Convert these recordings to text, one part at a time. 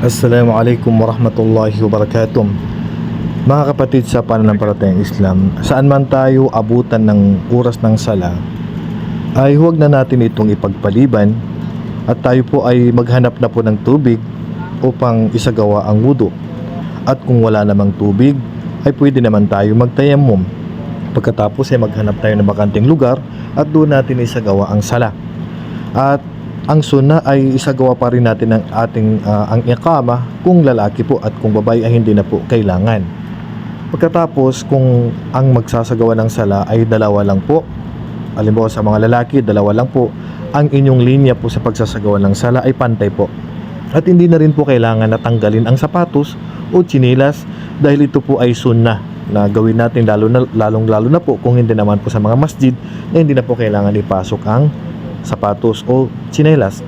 Assalamualaikum warahmatullahi wabarakatuh. Mga kapatid sa pananampalatayang Islam Saan man tayo abutan ng oras ng sala Ay huwag na natin itong ipagpaliban At tayo po ay maghanap na po ng tubig Upang isagawa ang wudu. At kung wala namang tubig Ay pwede naman tayo magtayamum. Pagkatapos ay maghanap tayo ng bakanting lugar At doon natin isagawa ang sala. At ang sunna ay isagawa pa rin natin ang ating ah, ang ikama kung lalaki po at kung babae ay hindi na po kailangan. Pagkatapos kung ang magsasagawa ng sala ay dalawa lang po, halimbawa sa mga lalaki, dalawa lang po, ang inyong linya po sa pagsasagawa ng sala ay pantay po. At hindi na rin po kailangan na tanggalin ang sapatos o chinilas dahil ito po ay sunna na gawin natin lalo na, lalong lalo na po kung hindi naman po sa mga masjid na hindi na po kailangan ipasok ang sapatos o tsinelas.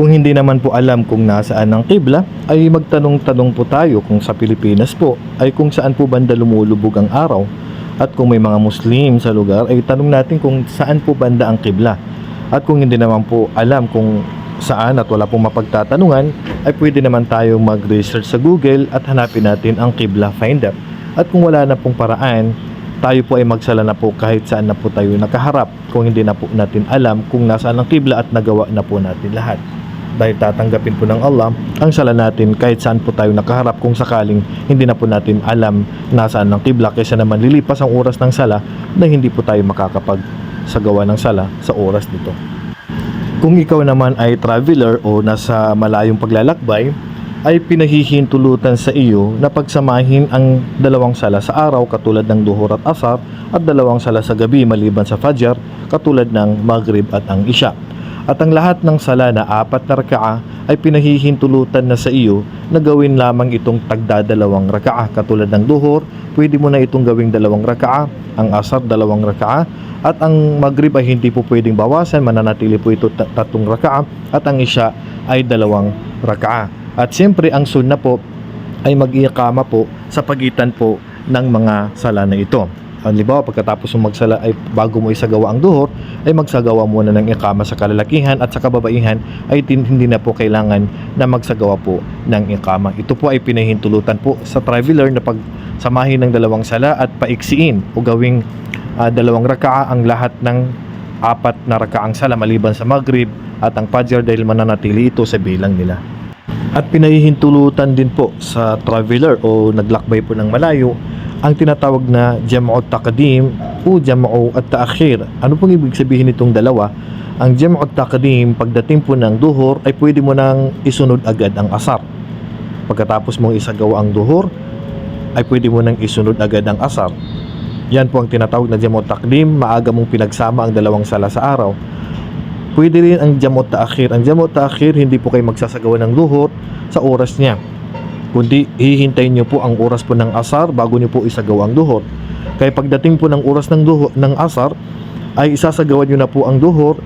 Kung hindi naman po alam kung nasaan ang kibla, ay magtanong-tanong po tayo kung sa Pilipinas po ay kung saan po banda lumulubog ang araw. At kung may mga Muslim sa lugar, ay tanong natin kung saan po banda ang kibla. At kung hindi naman po alam kung saan at wala pong mapagtatanungan, ay pwede naman tayo mag-research sa Google at hanapin natin ang Qibla Finder. At kung wala na pong paraan, tayo po ay magsala na po kahit saan na po tayo nakaharap kung hindi na po natin alam kung nasaan ang kibla at nagawa na po natin lahat. Dahil tatanggapin po ng Allah ang sala natin kahit saan po tayo nakaharap kung sakaling hindi na po natin alam nasaan ang kibla kaysa naman lilipas ang oras ng sala na hindi po tayo makakapag sa gawa ng sala sa oras nito. Kung ikaw naman ay traveler o nasa malayong paglalakbay, ay pinahihintulutan sa iyo na pagsamahin ang dalawang sala sa araw katulad ng duhur at asar at dalawang sala sa gabi maliban sa fajr katulad ng maghrib at ang isya. At ang lahat ng sala na apat na rakaa ay pinahihintulutan na sa iyo na gawin lamang itong tagdadalawang rakaa katulad ng duhur, pwede mo na itong gawing dalawang rakaa, ang asar dalawang rakaa, at ang maghrib ay hindi po pwedeng bawasan, mananatili po ito tat- tatlong rakaa, at ang isya ay dalawang rakaa. At siyempre ang sunna po ay mag-iikama po sa pagitan po ng mga sala na ito. Halimbawa, pagkatapos mo magsala ay bago mo isagawa ang duhor, ay magsagawa muna ng ikama sa kalalakihan at sa kababaihan ay hindi na po kailangan na magsagawa po ng ikama. Ito po ay pinahintulutan po sa traveler na pagsamahin ng dalawang sala at paiksiin o gawing ah, dalawang rakaa ang lahat ng apat na rakaang sala maliban sa maghrib at ang fajr dahil mananatili ito sa bilang nila. At pinahihintulutan din po sa traveler o naglakbay po ng malayo ang tinatawag na jam'u taqdim o jam'u at ta'khir. Ano pong ibig sabihin nitong dalawa? Ang jam'u taqdim pagdating po ng duhur ay pwede mo nang isunod agad ang asar. Pagkatapos mong isagawa ang duhur ay pwede mo nang isunod agad ang asar. Yan po ang tinatawag na jam'u taqdim, maaga mong pinagsama ang dalawang sala sa araw. Pwede rin ang jamot ta'khir. Ang jamot ta'khir, hindi po kayo magsasagawa ng duhur sa oras niya. Kundi hihintayin niyo po ang oras po ng asar bago niyo po isagawa ang duhur. Kaya pagdating po ng oras ng duhur, ng asar, ay isasagawa niyo na po ang duhur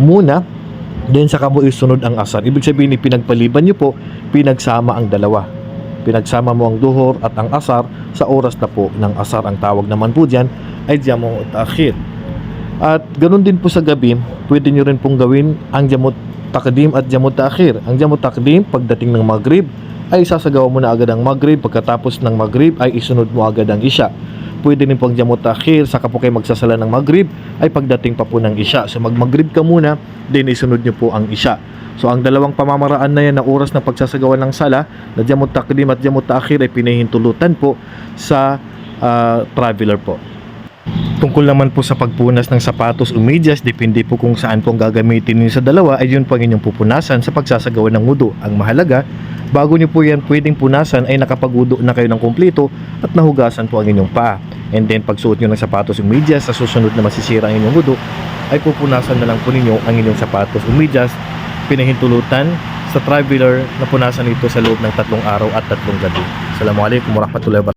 muna then saka mo isunod ang asar. Ibig sabihin, pinagpaliban niyo po, pinagsama ang dalawa. Pinagsama mo ang duhur at ang asar sa oras na po ng asar. Ang tawag naman po dyan ay jamot ta'khir. At ganun din po sa gabi, pwede nyo rin pong gawin ang jamot takdim at jamot takhir. Ang jamot takdim, pagdating ng maghrib, ay sasagawa mo na agad ang maghrib. Pagkatapos ng maghrib, ay isunod mo agad ang isya. Pwede rin pong jamot takhir, saka po kayo magsasala ng maghrib, ay pagdating pa po ng isya. So magmaghrib ka muna, then isunod nyo po ang isya. So ang dalawang pamamaraan na yan na oras ng pagsasagawa ng sala, na jamot takdim at jamot takhir ay pinahintulutan po sa ah, traveler po. Tungkol naman po sa pagpunas ng sapatos o medyas, depende po kung saan po ang gagamitin niyo sa dalawa, ay yun po ang inyong pupunasan sa pagsasagawa ng wudu. Ang mahalaga, bago niyo po yan pwedeng punasan ay nakapag-wudu na kayo ng kumpleto at nahugasan po ang inyong paa. And then pagsuot niyo ng sapatos o medyas, sa susunod na masisira ang inyong wudu, ay pupunasan na lang po ninyo ang inyong sapatos o medyas. Pinahintulutan sa traveler na punasan ito sa loob ng tatlong araw at tatlong gabi. Assalamualaikum warahmatullahi wabarakatuh.